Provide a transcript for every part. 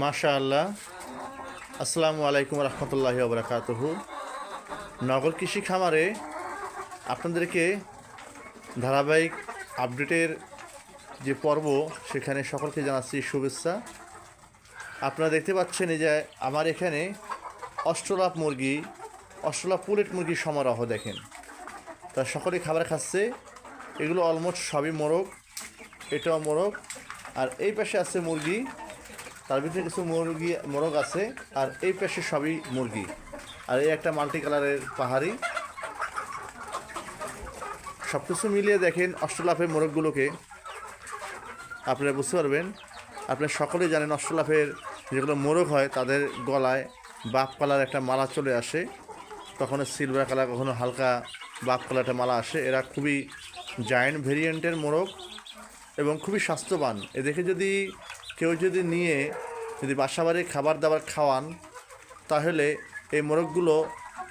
মাশা আল্লাহ আসসালামু আলাইকুম রহমতুল্লাহি ওবরাকাতুহু নগর কৃষি খামারে আপনাদেরকে ধারাবাহিক আপডেটের যে পর্ব, সেখানে সকলকে জানাচ্ছি শুভেচ্ছা। আপনারা দেখতে পাচ্ছেন এই যে আমার এখানে অষ্টলাভ মুরগি, অষ্টলাভ পুলেট মুরগির সমারোহ দেখেন। তা সকলে খাবার খাচ্ছে, এগুলো অলমোস্ট সবই মোরগ, এটাও মোরগ, আর এই পাশে আছে মুরগি। তার ভিতরে কিছু মুরগি, মোরগ আছে, আর এই পাশে সবই মুরগি। আর এই একটা মাল্টি কালারের পাহাড়ি। সব কিছু মিলিয়ে দেখেন অষ্টলাফের মোরগগুলোকে। আপনারা বুঝতে পারবেন, আপনারা সকলেই জানেন অষ্টলাফের যেগুলো মোরগ হয়, তাদের গলায় বাপ কালার একটা মালা চলে আসে। কখনো সিলভার কালার কখনো হালকা বাপ কালার একটা মালা আসে। এরা খুবই জায়েন্ট ভেরিয়েন্টের মোরগ এবং খুবই স্বাস্থ্যবান। এ দেখে যদি কেউ যদি নিয়ে যদি বাসাবাড়ি খাবার দাবার খাওয়ান, তাহলে এই মোরগগুলো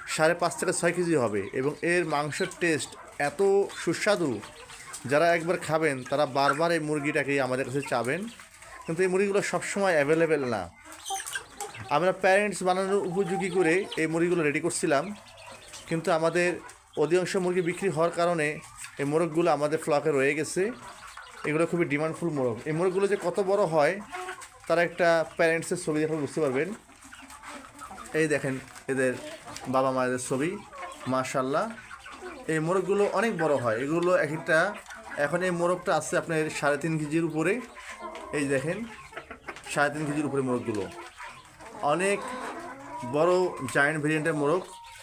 সাড়ে পাঁচ থেকে ছয় কেজি হবে এবং এর মাংসের টেস্ট এত সুস্বাদু। যারা একবার খাবেন, তারা বারবার এই মুরগিটাকেই আমাদের কাছে চাবেন। কিন্তু এই মুরগিগুলো সবসময় অ্যাভেলেবেল না। আমরা প্যারেন্টস বানানোর উপযোগী করে এই মুরগিগুলো রেডি করছিলাম। কিন্তু আমাদের অধিকাংশ মুরগি বিক্রি হওয়ার কারণে এই মোরগগুলো আমাদের ফ্লকে রয়ে গেছে। এগুলো খুবই ডিমান্ডফুল মোরগ। এই মোরগগুলো যে কত বড় হয়, তারা একটা প্যারেন্টসের ছবি দেখে বুঝতে পারবেন। এই দেখেন এদের বাবা মায়েদের ছবি মাশাল্লাহ এই মোরগগুলো অনেক বড় হয়। এগুলো এক একটা, এখন এই মোরগটা আছে আপনার সাড়ে তিন কেজির উপরে। এই দেখেন, সাড়ে তিন কেজির উপরে মোরগগুলো। অনেক বড় জায়েন্ট ভেরিয়েন্টের মোরগ,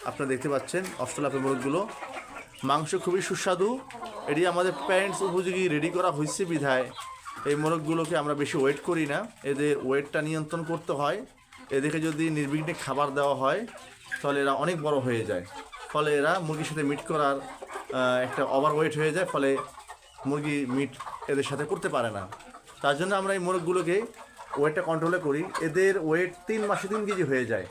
আপনারা দেখতে পাচ্ছেন অষ্টলাপের মোরগগুলো। মাংস খুবই সুস্বাদু। এটি আমাদের প্যারেন্টস উপযোগী রেডি করা হয়েছে বিধায়। এই মোরগগুলোকে আমরা বেশি ওয়েট করি না। এদের ওয়েটটা নিয়ন্ত্রণ করতে হয়। এদেরকে যদি নির্বিঘ্নে খাবার দেওয়া হয়, তাহলে এরা অনেক বড় হয়ে যায়। ফলে এরা মুরগির সাথে মিট করার একটা ওভার ওয়েট হয়ে যায়। ফলে মুরগি মিট এদের সাথে করতে পারে না। তার জন্য আমরা এই মোরগগুলোকে ওয়েটটা কন্ট্রোলে করি। এদের ওয়েট তিন মাসে তিন কেজি হয়ে যায়।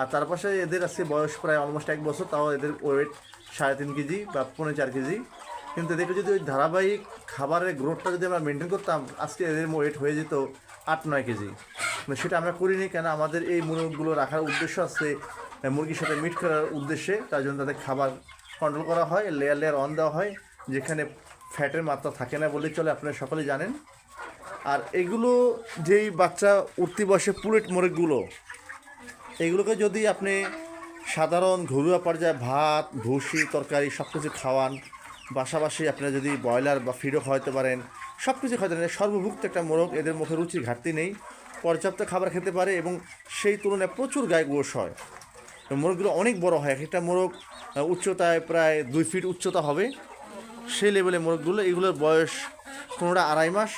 আর তার পাশে এদের আছে বয়স প্রায় অলমোস্ট এক বছর। তাও এদের ওয়েট সাড়ে তিন কেজি বা পৌনে চার কেজি। কিন্তু এদেরকে যদি ওই ধারাবাহিক খাবারের গ্রোথটা যদি আমরা মেনটেন করতাম, আজকে এদের ওয়েট হয়ে যেত আট নয় কেজি। সেটা আমরা করিনি কেন? আমাদের এই মুরগগুলো রাখার উদ্দেশ্য আছে মুরগির সাথে মিট করার উদ্দেশ্যে। তার জন্য তাদের খাবার কন্ট্রোল করা হয় লেয়ার লেয়ার অন দেওয়া হয়, যেখানে ফ্যাটের মাত্রা থাকে না বললেই চলে, আপনারা সকলে জানেন। আর এগুলো যেই বাচ্চা উঠতি বয়সে পুলেট মোরগগুলো, এগুলোকে যদি আপনি সাধারণ ঘরোয়া পর্যায়ে ভাত, ভুসি, তরকারি সব কিছু খাওয়ান। পাশাপাশি আপনারা যদি ব্রয়লার বা ফিডও খাওয়াতে পারেন সব কিছু খাওয়াতে পারেন। সর্বভুক্ত একটা মোরগ, এদের মুখে রুচির ঘাটতি নেই। পর্যাপ্ত খাবার খেতে পারে এবং সেই তুলনায় প্রচুর গায়ে গোশ হয়। মোরগগুলো অনেক বড় হয়। এক একটা মোরগ উচ্চতায় প্রায় দুই ফিট উচ্চতা হবে। সেই লেভেলে মোরগগুলো, এগুলোর বয়স কোনোটা আড়াই মাস,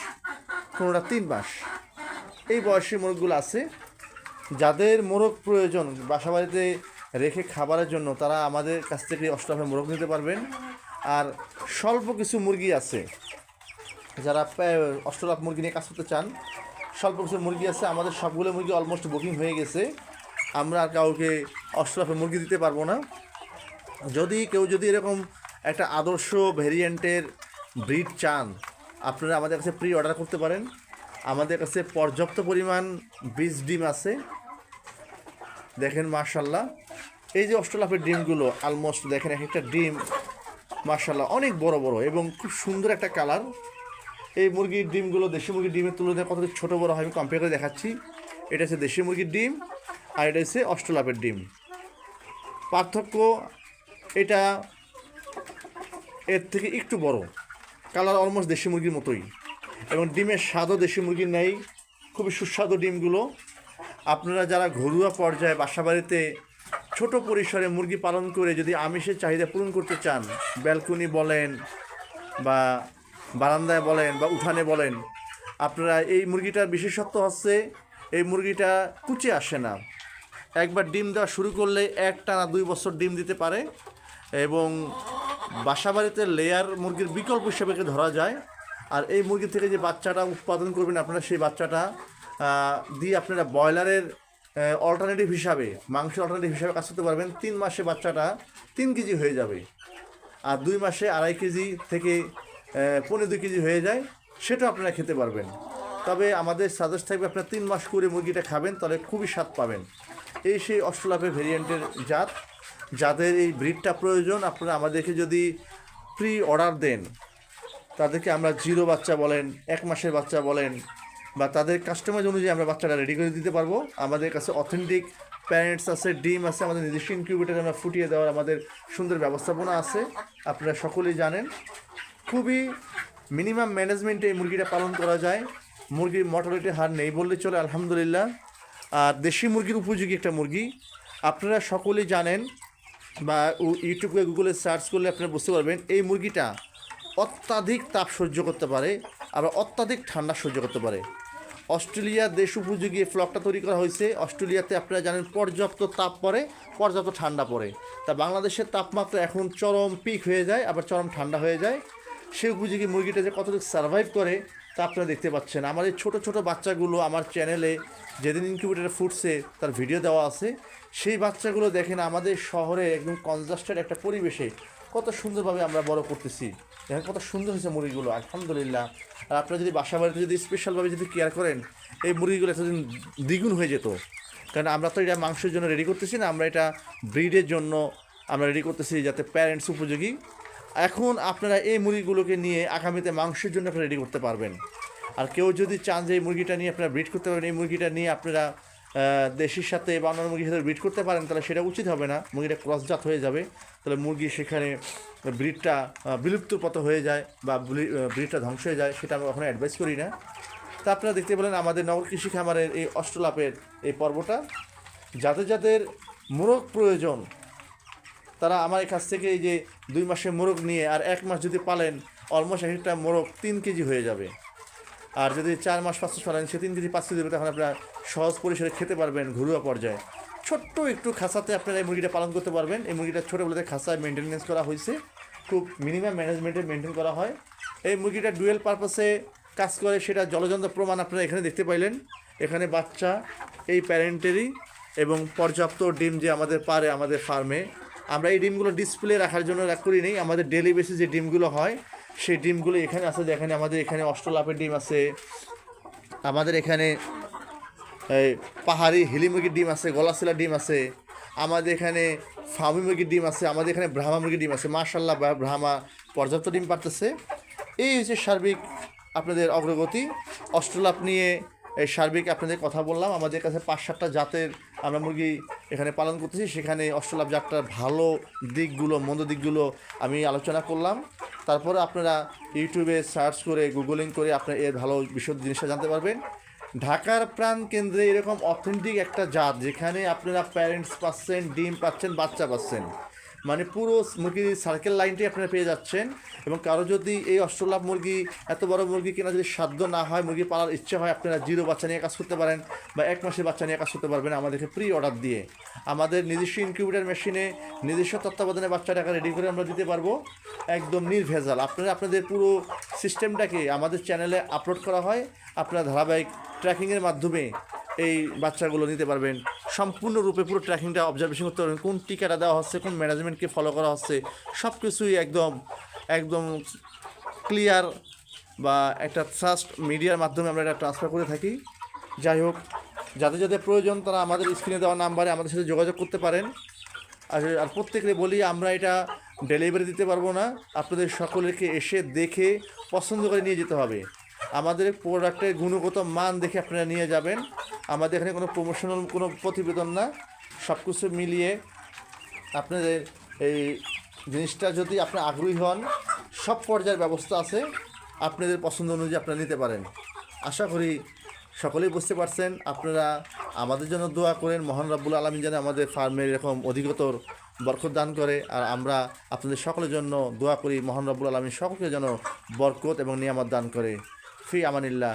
কোনোটা তিন মাস। এই বয়সী মোরগগুলো আছে। যাদের মোরগ প্রয়োজন, বাসা বাড়িতে রেখে খাবারের জন্য তারা আমাদের কাছ থেকে অষ্টমে মোরগ নিতে পারবেন। আর স্বল্প কিছু মুরগি আছে। যারা অষ্টলাভ মুরগি নিয়ে কাজ করতে চান, স্বল্প কিছু মুরগি আছে। আমাদের সবগুলো মুরগি অলমোস্ট বুকিং হয়ে গেছে। আমরা আর কাউকে অষ্টলাভে মুরগি দিতে পারব না। যদি কেউ যদি এরকম একটা আদর্শ ভেরিয়েন্টের ব্রিড চান, আপনারা আমাদের কাছে প্রি অর্ডার করতে পারেন। আমাদের কাছে পর্যাপ্ত পরিমাণ বীজ ডিম আছে। দেখেন মার্শাল্লাহ এই যে অষ্টলাফের ডিমগুলো অলমোস্ট দেখেন, এক একটা ডিম মার্শাল্লাহ অনেক বড় বড় এবং খুব সুন্দর একটা কালার এই মুরগির ডিমগুলো দেশি মুরগির ডিমের তুলনায় কতটা ছোটো বড় হয় আমি কম্পেয়ার করে দেখাচ্ছি। এটা হচ্ছে দেশি মুরগির ডিম আর এটা হচ্ছে অষ্টলাফের ডিম। পার্থক্য এটা এর থেকে একটু বড়। কালার অলমোস্ট দেশি মুরগির মতোই। এবং ডিমের স্বাদও দেশি মুরগির নেই। খুবই সুস্বাদু ডিমগুলো। আপনারা যারা ঘরোয়া পর্যায়ে বাসাবাড়িতে ছোট পরিসরে মুরগি পালন করে যদি আমিষের চাহিদা পূরণ করতে চান, ব্যালকনি বলেন বা বারান্দায় বলেন বা উঠানে বলেন, আপনারা এই মুরগিটার বিশেষত্ব হচ্ছে এই মুরগিটা কুচে আসে না। একবার ডিম দেওয়া শুরু করলে এক টানা দুই বছর ডিম দিতে পারে এবং বাসাবাড়িতে লেয়ার মুরগির বিকল্প হিসেবে ধরা যায়। আর এই মুরগি থেকে যে বাচ্চাটা উৎপাদন করবেন আপনারা সেই বাচ্চাটা দিয়ে আপনারা ব্রয়লারের অল্টারনেটিভ হিসাবে মাংস অল্টারনেটিভ হিসাবে কাজ করতে পারবেন। তিন মাসে বাচ্চাটা তিন কেজি হয়ে যাবে। আর দুই মাসে আড়াই কেজি থেকে পনেরো দুই কেজি হয়ে যায়, সেটা আপনারা খেতে পারবেন। তবে আমাদের সাজেস্ট থাকবে আপনারা তিন মাস করে মুরগিটা খাবেন, তাহলে খুবই স্বাদ পাবেন। এই সেই অস্ট্রেলাপের ভেরিয়েন্টের জাত, যাদের এই ব্রিডটা প্রয়োজন, আপনারা আমাদেরকে যদি প্রি অর্ডার দেন, তাদেরকে আমরা জিরো বাচ্চা বলেন, এক মাসের বাচ্চা বলেন বা তাদের কাস্টমাইজ অনুযায়ী আমরা বাচ্চাটা রেডি করে দিতে পারব। আমাদের কাছে অথেন্টিক প্যারেন্টস আছে, ডিম আছে, আমাদের নিজস্ব ইনকিউবেটার আমরা ফুটিয়ে দেওয়ার আমাদের সুন্দর ব্যবস্থাপনা আছে। আপনারা সকলেই জানেন, খুবই মিনিমাম ম্যানেজমেন্টে এই মুরগিটা পালন করা যায়। মুরগির মর্টালিটি হার নেই বললে চলে, আলহামদুলিল্লাহ। আর দেশি মুরগির উপযোগী একটা মুরগি। আপনারা সকলেই জানেন বা ইউটিউবে গুগলে সার্চ করলে আপনারা বুঝতে পারবেন, এই মুরগিটা অত্যাধিক তাপ সহ্য করতে পারে, আবার অত্যাধিক ঠান্ডা সহ্য করতে পারে। অস্ট্রেলিয়া দেশ উপযোগী ফ্লকটা তৈরি করা হয়েছে। অস্ট্রেলিয়াতে আপনারা জানেন পর্যাপ্ত তাপ পড়ে, পর্যাপ্ত ঠান্ডা পড়ে। তা বাংলাদেশের তাপমাত্রা এখন চরম পিক হয়ে যায়, আবার চরম ঠান্ডা হয়ে যায়। সেই উপযোগী মুরগিটা যে কতটুকু সার্ভাইভ করে, তা আপনারা দেখতে পাচ্ছেন। আমার এই ছোটো ছোটো বাচ্চাগুলো আমার চ্যানেলে যেদিন ইনকিউবেটারে ফুটছে, তার ভিডিও দেওয়া আছে। সেই বাচ্চাগুলো দেখেন আমাদের শহরে একদম কনজাস্টেড একটা পরিবেশে কত সুন্দরভাবে আমরা বড় করতেছি। দেখেন কত সুন্দর হয়েছে মুরগিগুলো, আলহামদুলিল্লাহ। আর আপনারা যদি বাসা বাড়িতে যদি স্পেশালভাবে যদি কেয়ার করেন, এই মুরগিগুলো এতদিন দ্বিগুণ হয়ে যেত। কারণ আমরা তো এটা মাংসের জন্য রেডি করতেছি না, আমরা এটা ব্রিডের জন্য আমরা রেডি করতেছি যাতে প্যারেন্টস উপযোগী। এখন আপনারা এই মুরগিগুলোকে নিয়ে আগামীতে মাংসের জন্য আপনারা রেডি করতে পারবেন। আর কেউ যদি চান যে এই মুরগিটা নিয়ে আপনারা ব্রিড করতে পারবেন, এই মুরগিটা নিয়ে আপনারা দেশির সাথে বা অন্যান্য মুরগির সাথে ব্রিড করতে পারেন, তাহলে সেটা উচিত হবে না। মুরগিটা ক্রসজাত হয়ে যাবে, তাহলে মুরগি সেখানে ব্রিডটা বিলুপ্তর পথ হয়ে যায় বা ব্রিডটা ধ্বংস হয়ে যায়, সেটা আমি কখনো অ্যাডভাইস করি না। তা আপনারা দেখতে পেলেন আমাদের নগর কৃষি খামারের এই অষ্টলাপের এই পর্বটা। যাদের যাদের মোরগ প্রয়োজন, তারা আমার কাছ থেকে এই যে দুই মাসে মোরগ নিয়ে আর এক মাস যদি পালেন অলমোস্ট একটা মোরগ তিন কেজি হয়ে যাবে। আর যদি চার মাস পাঁচ মাস পালেন সে তিন কেজি পাঁচ কেজি তখন আপনারা সহজ পরিসরে খেতে পারবেন ঘরোয়া পর্যায়ে। ছোট্ট একটু খাসাতে আপনারা এই মুরগিটা পালন করতে পারবেন। এই মুরগিটা ছোটোবেলাতে খাসায় মেনটেনেন্স করা হয়েছে। খুব মিনিমাম ম্যানেজমেন্টে মেনটেন করা হয়। এই মুরগিটা ডুয়েল পারপাসে কাজ করে, সেটা জলযন্ত্র প্রমাণ আপনারা এখানে দেখতে পাইলেন। এখানে বাচ্চা, এই প্যারেন্টেরই এবং পর্যাপ্ত ডিম যে আমাদের পারে আমাদের ফার্মে আমরা এই ডিমগুলো ডিসপ্লে রাখার জন্য করি নেই। আমাদের ডেলি বেসিস যে ডিমগুলো হয় সেই ডিমগুলো এখানে আছে, দেখেন আমাদের এখানে অষ্টলাপের ডিম আছে। আমাদের এখানে পাহাড়ি হিলি মুরগির ডিম আছে গলাশিলা ডিম আছে। আমাদের এখানে ফার্মি মুরগির ডিম আছে, আমাদের এখানে ব্রাহ্মা মুরগির ডিম আছে। মার্শাল্লাহ ব্রাহ্মা পর্যাপ্ত ডিম পারতেছে এই হচ্ছে সার্বিক আপনাদের অগ্রগতি। অষ্টলাপ নিয়ে এই সার্বিক আপনাদের কথা বললাম। আমাদের কাছে পাঁচ সাতটা জাতের আমরা মুরগি এখানে পালন করতেছি। সেখানে অষ্টলাভ জাতটার ভালো দিকগুলো, মন্দ দিকগুলো আমি আলোচনা করলাম। তারপরে আপনারা ইউটিউবে সার্চ করে, গুগলিং করে আপনারা এর ভালো বিশদ জিনিসটা জানতে পারবেন। ঢাকার প্রাণ কেন্দ্রে এরকম অথেন্টিক একটা জাত যেখানে আপনারা প্যারেন্টস পাচ্ছেন, ডিম পাচ্ছেন, বাচ্চা পাচ্ছেন। মানে পুরো মুরগির সার্কেল লাইনটাই আপনারা পেয়ে যাচ্ছেন এবং কারও যদি এই অষ্টলাভ মুরগি, এত বড় মুরগি কিনা যদি সাধ্য না হয়, মুরগি পালার ইচ্ছা হয়, আপনারা জিরো বাচ্চা নিয়ে কাজ করতে পারেন বা এক মাসের বাচ্চা নিয়ে কাজ করতে পারবেন আমাদেরকে প্রি অর্ডার দিয়ে। আমাদের নিজস্ব ইনকিউবেটার মেশিনে নিজস্ব তত্ত্বাবধানে বাচ্চাটাকে রেডি করে আমরা দিতে পারব। একদম নির্ভেজাল। আপনারা আপনাদের পুরো সিস্টেমটাকে আমাদের চ্যানেলে আপলোড করা হয়। আপনারা ধারাবাহিক ট্র্যাকিংয়ের মাধ্যমে এই বাচ্চাগুলো নিতে পারবেন। সম্পূর্ণরূপে পুরো ট্র্যাকিংটা অবজারভেশন করতে পারবেন। কোন টিকাটা দেওয়া হচ্ছে, কোন ম্যানেজমেন্টকে ফলো করা হচ্ছে সব কিছুই একদম একদম ক্লিয়ার বা একটা ট্রাস্ট মিডিয়ার মাধ্যমে আমরা এটা ট্রান্সফার করে থাকি। যাই হোক, যাদের যাদের প্রয়োজন তারা আমাদের স্ক্রিনে দেওয়া নাম্বারে আমাদের সাথে যোগাযোগ করতে পারেন। আর আর প্রত্যেকে বলি, আমরা এটা ডেলিভারি দিতে পারব না। আপনাদের সকলেরকে এসে দেখে পছন্দ করে নিয়ে যেতে হবে। আমাদের প্রোডাক্টের গুণগত মান দেখে আপনারা নিয়ে যাবেন। আমাদের এখানে কোনো প্রমোশনাল কোনো প্রতিবেদন না সব কিছু মিলিয়ে আপনাদের এই জিনিসটা যদি আপনি আগ্রহী হন, সব পর্যায়ের ব্যবস্থা আছে, আপনাদের পছন্দ অনুযায়ী আপনারা নিতে পারেন। আশা করি সকলেই বুঝতে পারছেন, আপনারা আমাদের জন্য দোয়া করেন, মহান রাব্বুল আলমী যেন আমাদের ফার্মের এরকম অধিকতর বরকত দান করে, আর আমরা আপনাদের সকলের জন্য দোয়া করি, মহান রাব্বুল আলমী সকলকে যেন বরকত এবং নিয়ামত দান করে। ফি আমানিল্লাহ।